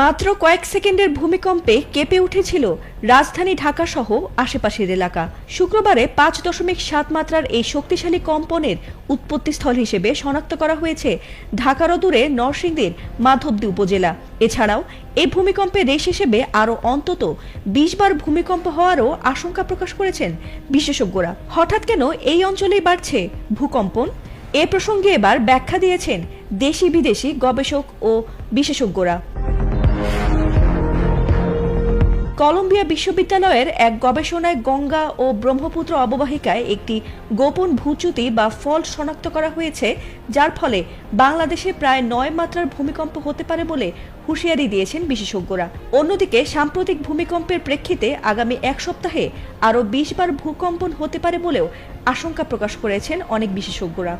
মাত্র কয়েক সেকেন্ডের ভূমিকম্পে কেঁপে উঠেছিল রাজধানী ঢাকা সহ আশেপাশের এলাকা। শুক্রবারে পাঁচ দশমিক সাত মাত্রার এই শক্তিশালী কম্পনের উৎপত্তিস্থল হিসেবে শনাক্ত করা হয়েছে ঢাকারও দূরে নরসিংদীর মাধবদী উপজেলা। এছাড়াও এই ভূমিকম্পের রেশ হিসেবে আরও অন্তত বিশ বার ভূমিকম্প হওয়ারও আশঙ্কা প্রকাশ করেছেন বিশেষজ্ঞরা। হঠাৎ কেন এই অঞ্চলেই বাড়ছে ভূকম্পন? এ প্রসঙ্গে এবার ব্যাখ্যা দিয়েছেন দেশি বিদেশি গবেষক ও বিশেষজ্ঞরা। কলম্বিয়া বিশ্ববিদ্যালয়ের এক গবেষণায় গঙ্গা ও ব্রহ্মপুত্র অববাহিকায় একটি গোপন ভূচ্যুতি বা ফল্ট শনাক্ত করা হয়েছে, যার ফলে বাংলাদেশে প্রায় নয় মাত্রার ভূমিকম্প হতে পারে বলে হুঁশিয়ারি দিয়েছেন বিশেষজ্ঞরা। অন্যদিকে সাম্প্রতিক ভূমিকম্পের প্রেক্ষিতে আগামী এক সপ্তাহে আরও বিশ বার ভূকম্পন হতে পারে বলেও আশঙ্কা প্রকাশ করেছেন অনেক বিশেষজ্ঞরা।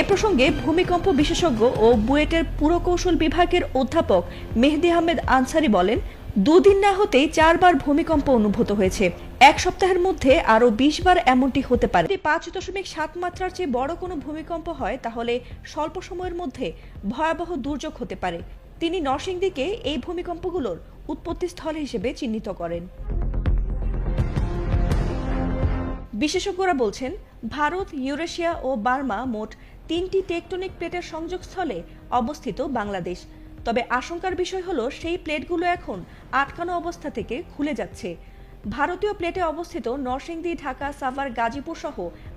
এ প্রসঙ্গে ভূমিকম্প বিশেষজ্ঞ ও বুয়েটের পুরকৌশল বিভাগের অধ্যাপক মেহেদি আহমেদ আনসারি বলেন, দুদিন না হতেই চারবার ভূমিকম্প অনুভূত হয়েছে। এক সপ্তাহের মধ্যে আরও বিশ বার এমনটি হতে পারে। পাঁচ দশমিক সাত মাত্রার চেয়ে বড় কোনো ভূমিকম্প হয়, তাহলে স্বল্প সময়ের মধ্যে ভয়াবহ দুর্যোগ হতে পারে। তিনি নরসিংদীকে এই ভূমিকম্পগুলোর উৎপত্তিস্থল হিসেবে চিহ্নিত করেন। বিশেষজ্ঞরা বলছেন, ভারত, ইউরেশিয়া ও বার্মা মোট তিনটি টেকটনিক প্লেটের সংযোগস্থলে অবস্থিত বাংলাদেশ। তবে আশঙ্কার বিষয় হলো, সেই প্লেটগুলো এখন আটকানো অবস্থা থেকে খুলে যাচ্ছে। ভারতীয় প্লেটে অবস্থিত নরসিংদী, ঢাকা, সাভার, গাজীপুর সহ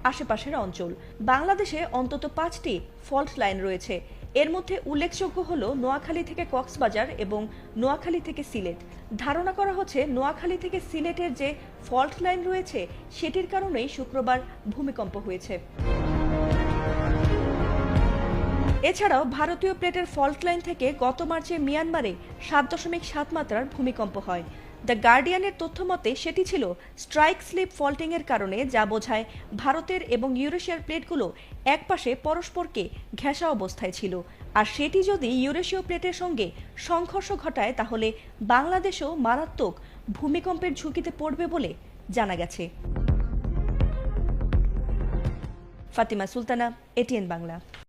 আশেপাশের অঞ্চল। বাংলাদেশে অন্তত পাঁচটি ফল্ট লাইন রয়েছে। এর মধ্যে উল্লেখযোগ্য হল নোয়াখালী থেকে কক্সবাজার এবং নোয়াখালী থেকে সিলেট। ধারণা করা হচ্ছে, নোয়াখালী থেকে সিলেটের যে ফল্ট লাইন রয়েছে, সেটির কারণেই শুক্রবার ভূমিকম্প হয়েছে। এছাড়াও ভারতীয় প্লেটের ফল্ট লাইন থেকে গত মার্চে মিয়ানমারে সাত দশমিক সাত মাত্রার ভূমিকম্প হয়। দ্য গার্ডিয়ানের তথ্য মতে, সেটি ছিল স্ট্রাইক স্লিপ ফল্টিং এর কারণে, যা বোঝায় ভারতের এবং ইউরেশিয়ার প্লেটগুলো একপাশে পরস্পরকে ঘেঁষা অবস্থায় ছিল। আর সেটি যদি ইউরেশীয় প্লেটের সঙ্গে সংঘর্ষ ঘটায়, তাহলে বাংলাদেশও মারাত্মক ভূমিকম্পের ঝুঁকিতে পড়বে বলে জানা গেছে। ফাতিমা সুলতানা, এটিএন বাংলা।